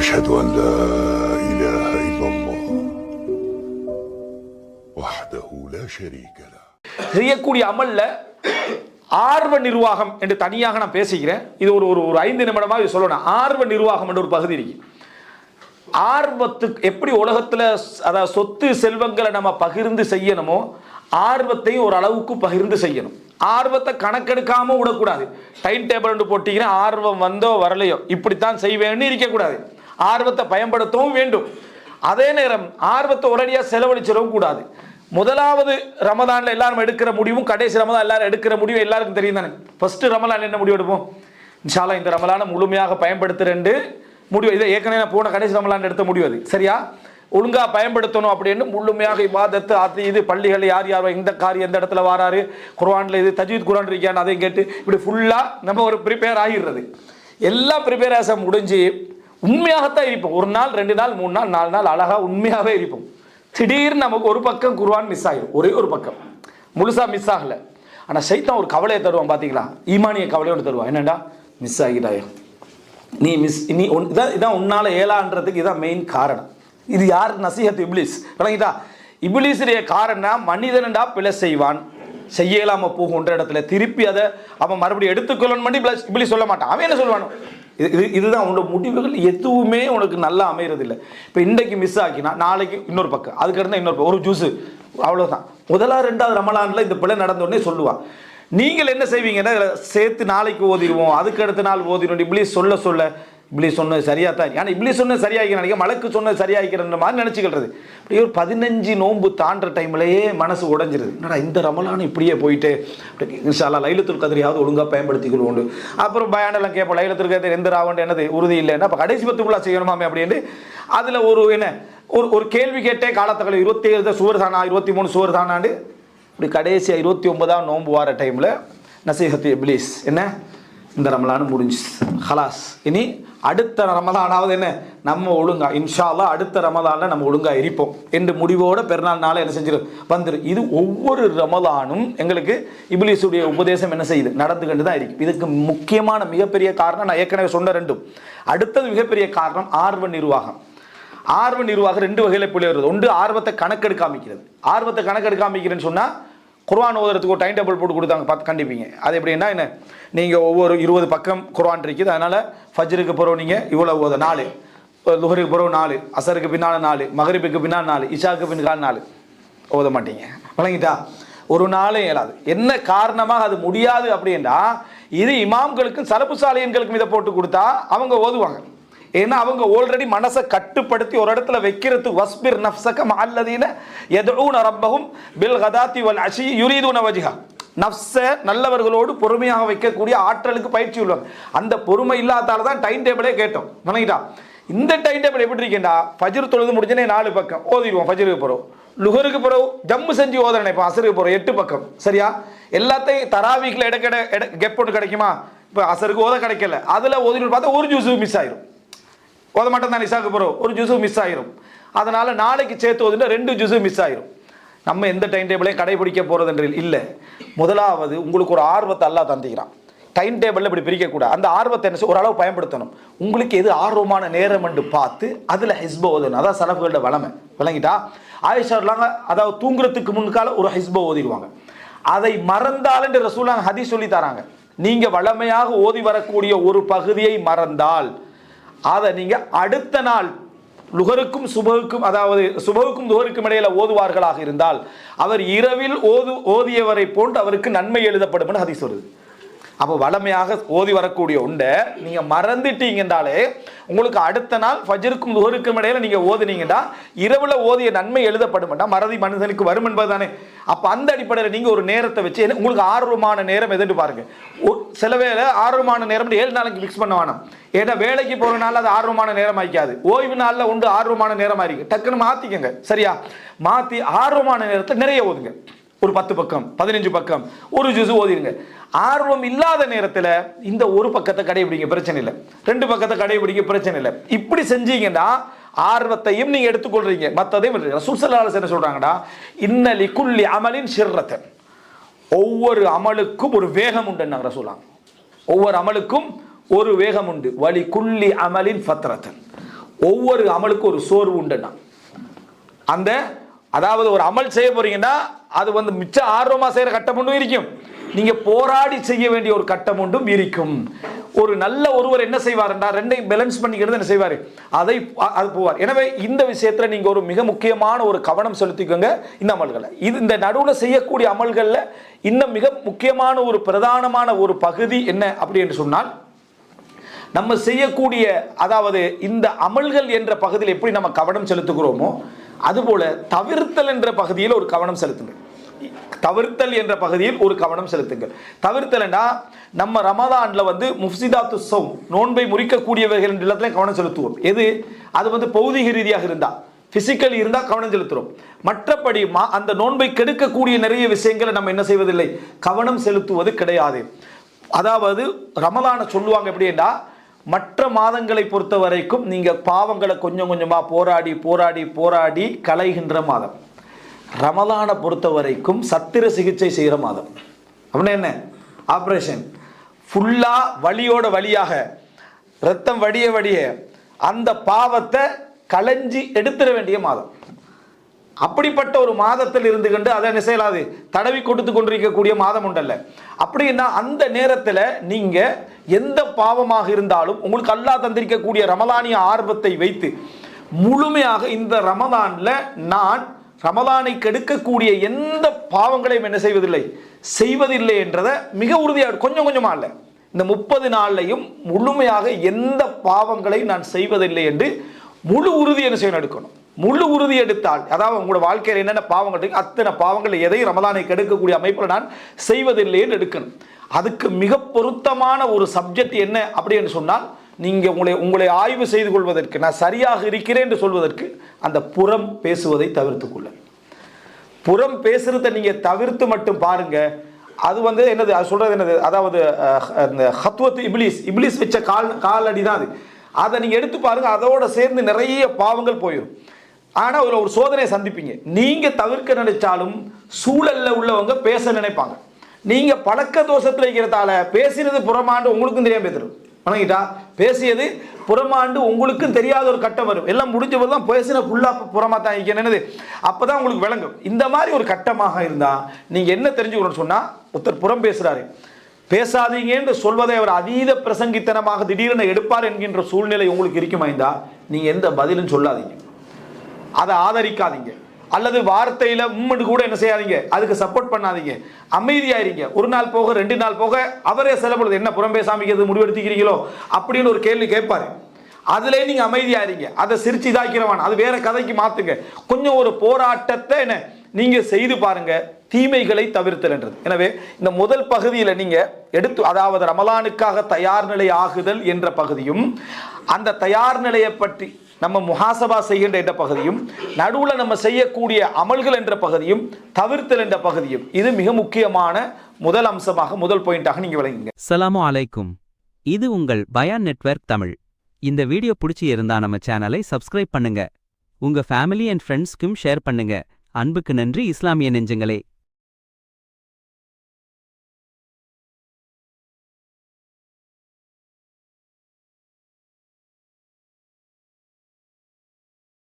أشهد أن لا إله إلا الله وحده لا شريك له. செய்யக்கூடிய அமல்ல ஆர்வ நிர்வாகம் என்று தனியாக நான் பேசுகிறேன். இது ஒரு ஒரு ஒரு ஐந்து நிமிடமாக இது சொல்லணும். ஆர்வ நிர்வாகம் என்ற ஒரு பகுதி இருக்கு. ஆர்வத்துக்கு எப்படி உலகத்தில் அதாவது சொத்து செல்வங்களை நம்ம பகிர்ந்து செய்யணுமோ ஆர்வத்தையும் ஒரு அளவுக்கு பகிர்ந்து செய்யணும். ஆர்வத்தை கணக்கெடுக்காமல் விடக்கூடாது. டைம் டேபிள் போட்டிங்கன்னா ஆர்வம் வந்தோ வரலையோ இப்படித்தான் செய்வேன்னு இருக்கக்கூடாது. ஆர்வத்தை பயன்படுத்தவும் வேண்டும். அதே நேரம் ஆர்வத்தை ஒரடியாக செலவழிச்சிடவும் கூடாது. முதலாவது ரமதானில் எல்லாரும் எடுக்கிற முடிவும் கடைசி ரமதான் எல்லாரும் எடுக்கிற முடிவும் எல்லாருக்கும் தெரியும் தானே? ஃபர்ஸ்ட் ரமலான் என்ன முடிவு எடுப்போம்? இன்ஷாலா இந்த ரமலானை முழுமையாக பயன்படுத்துறேன்னு முடிவு. இதை ஏற்கனவே நான் போன கடைசி ரமலான் எடுத்த முடிவு அது. சரியா? ஒழுங்காக பயன்படுத்தணும் அப்படின்னு முழுமையாக இபாதத்து அது இது பள்ளிகள் யார் யார் இந்த காரியம் எந்த இடத்துல வராரு? குரானில் இது தஜீத் குரான் இருக்கியான்னு அதையும் கேட்டு இப்படி ஃபுல்லாக நம்ம ஒரு ப்ரிப்பேர் ஆகிடுறது. எல்லாம் ப்ரிப்பேர் ஆசை முடிஞ்சு உண்மையாகத்தான் இருப்போம். ஒரு நாள் ரெண்டு நாள் மூணு நாள் நாலு நாள் அழகாக உண்மையாகவே இருப்போம். திடீர்னு நமக்கு ஒரு பக்கம் குருவான் மிஸ் ஆகிடும் ஒரே ஒரு பக்கம். முழுசாக மிஸ் ஆகலை. ஆனால் சைத்தான் ஒரு கவலையை தருவான் பார்த்தீங்களா ஈமானிய கவலை ஒன்று தருவான். என்னடா மிஸ் ஆகிட்டாயோ. நீ மிஸ் நீ ஒன் இதான் இதான் உன்னால் ஏழான்றதுக்கு இதான் மெயின் காரணம். இது யார்? நசீகத் இப்லிஸ். விளங்கிட்டா? இப்லிஸுடைய காரணம் மனிதனண்டா பிழை செய்வான். செய்யலாம போகுன்ற இடத்துல. திருப்பி அதை அவன் மறுபடியும் எடுத்துக்கொள்ளணும் பண்ணி பிளஸ் இப்படி சொல்ல மாட்டான். அவன் என்ன சொல்லுவானோ இது இது இதுதான் உன்னோட முடிவுகள். எதுவுமே உனக்கு நல்லா அமையறது இல்லை இப்போ இன்றைக்கு மிஸ் ஆக்கினா நாளைக்கு இன்னொரு பக்கம். அதுக்கடுத்து இன்னொரு பக்கம். ஒரு ஜூஸு அவ்வளோதான் முதலா ரெண்டாவது ரமலானில் இந்த பிள்ளை நடந்த உடனே சொல்லுவான். நீங்கள் என்ன செய்வீங்கன்னா சேர்த்து நாளைக்கு ஓதிடுவோம். அதுக்கு அடுத்த நாள் ஓதிடுவோம் இப்படி சொல்ல சொல்ல இப்படி சொன்னது சரியாக தான் ஆனால் இப்படி சொன்னது சரியாகி நினைக்க மலக்கு சொன்னது சரியாகிக்கிறன்ற மாதிரி நினச்சிக்கிறது. இப்படி ஒரு பதினஞ்சு நோன்பு தாண்டுற டைம்லேயே மனசு உடஞ்சிருது. என்னடா இந்த ரமலான் இப்படியே போயிட்டு இன்ஷால்லா லைலத்துல் கதிரியாவது ஒழுங்காக பயன்படுத்திக்கொள்வோண்டு அப்புறம் பயானெல்லாம் கேட்போம். லைலத்துல் கதிரி எந்த ராவண்டு என்னது உறுதி இல்லைன்னா அப்போ கடைசி பத்துக்குள்ளா செய்யணுமாமே அப்படின்னு அதில் ஒரு என்ன ஒரு ஒரு கேள்வி கேட்டே காலத்தகல் இருபத்தி ஏழு சுவர் தானா இருபத்தி மூணு சுவர் தானாண்டு இப்படி கடைசியாக இருபத்தி ஒன்பதாம் நோன்பு வார டைமில் நசீஹத்து இப்லீஸ் என்ன இந்த ரமலான்னு முடிஞ்சு ஹலாஸ். இனி அடுத்த ரமதானாவது என்ன? நம்ம ஒழுங்கா இன்ஷால்லா அடுத்த ரமதானில் நம்ம ஒழுங்கா இருப்போம். என்று முடிவோட பெருநாள் நாளை என்ன செஞ்சிடும் வந்துடும் இது ஒவ்வொரு ரமதானும் எங்களுக்கு இப்லீஸுடைய உபதேசம் என்ன செய்யுது? நடந்து தான் இருக்கு. இதுக்கு முக்கியமான மிகப்பெரிய காரணம் நான் ஏற்கனவே சொன்ன ரெண்டும். அடுத்தது மிகப்பெரிய காரணம் ஆர்வ நிர்வாகம். ஆர்வ நிர்வாகம் ரெண்டு வகையில் பிள்ளை வருது ஒன்று ஆர்வத்தை கணக்கெடுக்காமிக்கிறது. ஆர்வத்தை கணக்கெடுக்காமிக்கிறேன்னு காமிக்கிறேன்னு குர்வான் ஓதுறதுக்கு ஒரு டைம் டேபிள் போட்டு கொடுத்தாங்க. பார்த்து கண்டிப்பீங்க. அது எப்படின்னா என்ன? நீங்கள் ஒவ்வொரு இருபது பக்கம் குர்வான் இருக்குது. அதனால் ஃபஜ்ருக்கு பிறகு நீங்கள் இவ்வளோ ஓத நாலு. லுஹருக்கு பிறகு நாலு. அசருக்கு பின்னால் நாலு. மகரிப்புக்கு பின்னால் நாலு. இஷாக்கு பின்னால் நாலு. ஓத மாட்டீங்க. வழங்கிட்டா ஒரு நாளும் இயலாது. என்ன காரணமாக அது முடியாது அப்படின்னா இது இமாம்களுக்கும் சலப்பு சாலையன்களுக்கும் இதை போட்டு கொடுத்தா அவங்க ஓதுவாங்க. ஏன்னா அவங்க ஆல்ரெடி மனசை கட்டுப்படுத்தி ஒரு இடத்துல வைக்கிறது வஸ்பிர் நஃப்சக மல்லதீன எதுவும் ரப்பகும் பில் கதாத்தி வல் அஷி யுரீதுன வஜிஹா. நஃப்ச நல்லவர்களோடு பொறுமையாக வைக்கக்கூடிய ஆற்றலுக்கு பயிற்சி உள்ளவங்க. அந்த பொறுமை இல்லாதால தான் டைம் டேபிளே கேட்டோம். நினைக்கிட்டா இந்த டைம் டேபிள் எப்படி இருக்கேன்டா? ஃபஜிர் தொழுது முடிஞ்சனே நாலு பக்கம். ஓதிடுவோம் ஃபஜ்ருக்கு போகிறோம் லுகருக்கு பிறகு ஜம்மு செஞ்சு ஓத நினைப்போம் அசருக்கு போகிறோம் எட்டு பக்கம். சரியா? எல்லாத்தையும் தராவிக்கில் இடக்கிட இட கெப் ஒன்று கிடைக்குமா? இப்போ அசருக்கு ஓத கிடைக்கல. அதில் ஓதிட்டு பார்த்தா ஒரு ஜூஸு மிஸ் ஆயிரும். ஓத மாட்டோம் தான் இசாக்கு போகிறோம் ஒரு ஜூஸு மிஸ் ஆயிரும். அதனால் நாளைக்கு சேர்த்து ஓதுனா ரெண்டு ஜூஸு மிஸ் ஆயிரும். நம்ம எந்த டைம் டேபிளையும் கடைபிடிக்க போகிறது இல்லை. முதலாவது உங்களுக்கு ஒரு ஆர்வத்தை அல்லா தந்திக்கிறான். டைம் டேபிளில் இப்படி பிரிக்கக்கூடாது. அந்த ஆர்வத்தை என்ன ஓரளவு பயன்படுத்தணும். உங்களுக்கு எது ஆர்வமான நேரம் என்று பார்த்து அதில் ஹிஸ்போ ஓதணும் அதான் சலப்புகளோட வளமை. விளங்கிட்டா? ஆயிஷார்லாங்க அதாவது தூங்குறதுக்கு முன்கால ஒரு ஹிஸ்போ ஓதிடுவாங்க. அதை மறந்தால் ரசூலாங்க ஹதி சொல்லி தராங்க. நீங்கள் வளமையாக ஓதி வரக்கூடிய ஒரு பகுதியை மறந்தால் அதை நீங்க அடுத்த நாள் லுகருக்கும் சுபகுக்கும் அதாவது சுபகுக்கும் துகருக்கும் இடையில ஓதுவார்களாக இருந்தால் அவர் இரவில் ஓது ஓதியவரை போன்று அவருக்கு நன்மை எழுதப்படும் ஹதீஸ் வருது. அப்போ வளமையாக ஓதி வரக்கூடிய உண்டை நீங்க மறந்துட்டீங்கன்றாலே உங்களுக்கு அடுத்த நாள் ஃபஜ்ருக்கும் துஹருக்கும் இடையில நீங்க ஓதுனீங்கன்னா இரவுல ஓதிய நன்மை எழுதப்படும்டா மறதி மனிதனுக்கு வரும் என்பதுதானே. அப்ப அந்த அடிப்படையில் நீங்க ஒரு நேரத்தை வச்சு உங்களுக்கு ஆர்வமான நேரம் எதுன்னு பாருங்க. ஒ- சில வேளை ஆர்வமான நேரம் ஏழு நாளைக்கு ஃபிக்ஸ் பண்ண வேணாம். ஏன்னா வேலைக்கு போறனால அது ஆர்வமான நேரம் ஆயிக்காது. ஓய்வு நாளில் உண்டு ஆர்வமான நேரம் ஆயிருக்கு. டக்குன்னு மாத்திக்கங்க. சரியா? மாத்தி ஆர்வமான நேரத்தை நிறைய ஓதுங்க. ஒரு பத்து பக்கம் பதினஞ்சு பக்கம் ஒரு ஜூஸ் ஓதிடுங்க. ஆர்வம் இல்லாத நேரத்தில் இந்த ஒரு பக்கத்தை கடைபிடிங்க பிரச்சனை இல்லை. ரெண்டு பக்கத்தை கடைபிடிங்க பிரச்சனை இல்லை. இப்படி செஞ்சீங்கன்னா ஆர்வத்தையும் நீங்க எடுத்துக்கொள்றீங்க. மற்றதையும் ரசூல் என்ன சொல்றாங்கடா இன்னலி குள்ளி அமலின் ஷிர்ரத்தன். ஒவ்வொரு அமலுக்கும் ஒரு வேகம் உண்டு நாங்கள் ரசூலாம் ஒவ்வொரு அமலுக்கும் ஒரு வேகம் உண்டு. வலி குள்ளி அமலின் ஃபத்ரத்தன். ஒவ்வொரு அமலுக்கும் ஒரு சோர்வு உண்டுன்னா. அந்த அதாவது ஒரு அமல் செய்ய போறீங்கன்னா அது வந்து மிச்ச ஆர்வமாக செய்கிற கட்டம் ஒன்றும் இருக்கும். நீங்கள் போராடி செய்ய வேண்டிய ஒரு கட்டம் ஒன்றும் இருக்கும். ஒரு நல்ல ஒருவர் என்ன செய்வார்ன்றா ரெண்டையும் பேலன்ஸ் பண்ணிக்கிறது என்ன செய்வார்? அதை அது போவார். எனவே இந்த விஷயத்தில் நீங்கள் ஒரு மிக முக்கியமான ஒரு கவனம் செலுத்திக்கோங்க இந்த அமல்களை. இது இந்த நடுவில் செய்யக்கூடிய அமல்களில் இன்னும் மிக முக்கியமான ஒரு பிரதானமான ஒரு பகுதி என்ன அப்படி என்று சொன்னால் நம்ம செய்யக்கூடிய அதாவது இந்த அமல்கள் என்ற பகுதியில் எப்படி நம்ம கவனம் செலுத்துகிறோமோ அதுபோல தவிர்த்தல் என்ற பகுதியில் ஒரு கவனம் செலுத்துங்கள். தவிர்த்தல் என்ற பகுதியில் ஒரு கவனம் செலுத்துங்கள். தவிர்த்தல்னா நம்ம ரமதான்ல வந்து முஃப்சிதாத்து சௌம் நோன்பை முறிக்கக்கூடியவர்கள் என்ற இடத்துல கவனம் செலுத்துவோம். எது? அது வந்து பௌதிக ரீதியாக இருந்தா. பிசிக்கல் இருந்தால் கவனம் செலுத்துறோம். மற்றபடி மா- அந்த நோன்பை கெடுக்கக்கூடிய நிறைய விஷயங்களை நம்ம என்ன செய்வதில்லை? கவனம் செலுத்துவது கிடையாது. அதாவது ரமலானை சொல்லுவாங்க எப்படின்னா மற்ற மாதங்களை பொறுத்த வரைக்கும் நீங்கள் பாவங்களை கொஞ்சம் கொஞ்சமாக போராடி போராடி போராடி கலைகின்ற மாதம். ரமலானை பொறுத்த வரைக்கும் சத்திர சிகிச்சை செய்கிற மாதம். அப்படின்னா என்ன? ஆப்ரேஷன் ஃபுல்லாக வழியோட வழியாக ரத்தம் வடிய வடிய அந்த பாவத்தை களைஞ்சி எடுத்துட வேண்டிய மாதம். அப்படிப்பட்ட ஒரு மாதத்தில் இருந்து கொண்டு அதை என்ன செய்யலாது? தடவி கொடுத்து கொண்டிருக்கக்கூடிய மாதம் உண்டல்ல. அப்படின்னா அந்த நேரத்தில் நீங்கள் எந்த பாவமாக இருந்தாலும் உங்களுக்கு அல்லா தந்திருக்கக்கூடிய ரமலானிய ஆர்வத்தை வைத்து முழுமையாக இந்த ரமதானில் நான் ரமலானை கெடுக்கக்கூடிய எந்த பாவங்களையும் என்ன செய்வதில்லை. செய்வதில்லை என்றதை மிக உறுதியாக கொஞ்சம் கொஞ்சமாக இல்லை. இந்த முப்பது நாள்லையும் முழுமையாக எந்த பாவங்களையும் நான் செய்வதில்லை என்று முழு உறுதி என்ன செய்யணும் எடுக்கணும். முழு உறுதி எடுத்தால் அதாவது உங்களோட வாழ்க்கையில் என்னென்ன பாவங்கள் இருக்கு அத்தனை பாவங்கள் எதையும் ரமதானை கெடுக்கக்கூடிய அமைப்பில் நான் செய்வதில்லைன்னு எடுக்கணும். அதுக்கு மிக பொருத்தமான ஒரு சப்ஜெக்ட் என்ன அப்படின்னு சொன்னால் நீங்கள் உங்களை உங்களை ஆய்வு செய்து கொள்வதற்கு நான் சரியாக இருக்கிறேன் என்று சொல்வதற்கு அந்த புறம் பேசுவதை தவிர்த்து கொள்ள புறம் பேசுறத நீங்கள் தவிர்த்து மட்டும் பாருங்கள் அது வந்து என்னது அது சொல்கிறது என்னது அதாவது அந்த ஹத்வத் இப்லீஸ் இப்லீஸ் வச்ச கால் காலடி தான் அது. அதை நீங்கள் எடுத்து பாருங்கள் அதோடு சேர்ந்து நிறைய பாவங்கள் போயிடும் ஆனால் அதில் ஒரு சோதனையை சந்திப்பீங்க. நீங்கள் தவிர்க்க நினைச்சாலும் சூழலில் உள்ளவங்க பேச நினைப்பாங்க. நீங்கள் பழக்க தோஷத்தில் இருக்கிறதால பேசினது புறமாண்டு உங்களுக்கும் தெரியாமல் பேசுறது வணங்கிட்டா? பேசியது புறமாண்டு உங்களுக்கும் தெரியாத ஒரு கட்டம் வரும். எல்லாம் முடிஞ்ச போது தான் பேசின ஃபுல்லாக புறமா தான் இருக்கணுது அப்பதான் உங்களுக்கு விளங்கும். இந்த மாதிரி ஒரு கட்டமாக இருந்தால் நீங்கள் என்ன தெரிஞ்சுக்கணும்னு சொன்னால் ஒருத்தர் புறம் பேசுறாரு. பேசாதீங்கன்னு சொல்வதை அவர் அதீத பிரசங்கித்தனமாக திடீரென எடுப்பார் என்கின்ற சூழ்நிலை உங்களுக்கு இருக்குமா நீங்கள் எந்த பதிலும் சொல்லாதீங்க. அதை ஆதரிக்காதீங்க. அல்லது வார்த்தையில் உம்மன்னு கூட என்ன செய்யாதீங்க. அதுக்கு சப்போர்ட் பண்ணாதீங்க. அமைதியாயிருங்க. ஒரு நாள் போக ரெண்டு நாள் போக அவரே செலவுது என்ன புறம்பே சாமிக்கிறது முடிவெடுத்துக்கிறீங்களோ அப்படின்னு ஒரு கேள்வி கேட்பாரு. அதுலேயே நீங்கள் அமைதியாயிருங்க. அதை சிரிச்சு இதாக்கிறவான் அது வேற கதைக்கு மாற்றுங்க கொஞ்சம் ஒரு போராட்டத்தை என்ன நீங்கள் செய்து பாருங்க. தீமைகளை தவிர்த்தல்ன்றது. எனவே இந்த முதல் பகுதியில் நீங்கள் எடுத்து அதாவது ரமலானுக்காக தயார் நிலை ஆகுதல் என்ற பகுதியும் அந்த தயார் நிலையை பற்றி நம்ம முஹாசபா செய்கின்ற என்ற பகுதியும் நடுவில் நம்ம செய்யக்கூடிய அமல்கள் என்ற பகுதியும் தவிர்த்தல் என்ற பகுதியும் இது மிக முக்கியமான முதல் அம்சமாக முதல் பாயிண்டாக நீங்க விளங்குங்க. சலாமு அலைக்கும். இது உங்கள் பயான் நெட்வொர்க் தமிழ். இந்த வீடியோ பிடிச்சி இருந்தா நம்ம சேனலை சப்ஸ்கிரைப் பண்ணுங்க. உங்க ஃபேமிலி அண்ட் ஃப்ரெண்ட்ஸ்க்கும் ஷேர் பண்ணுங்க. அன்புக்கு நன்றி இஸ்லாமிய நெஞ்சங்களே.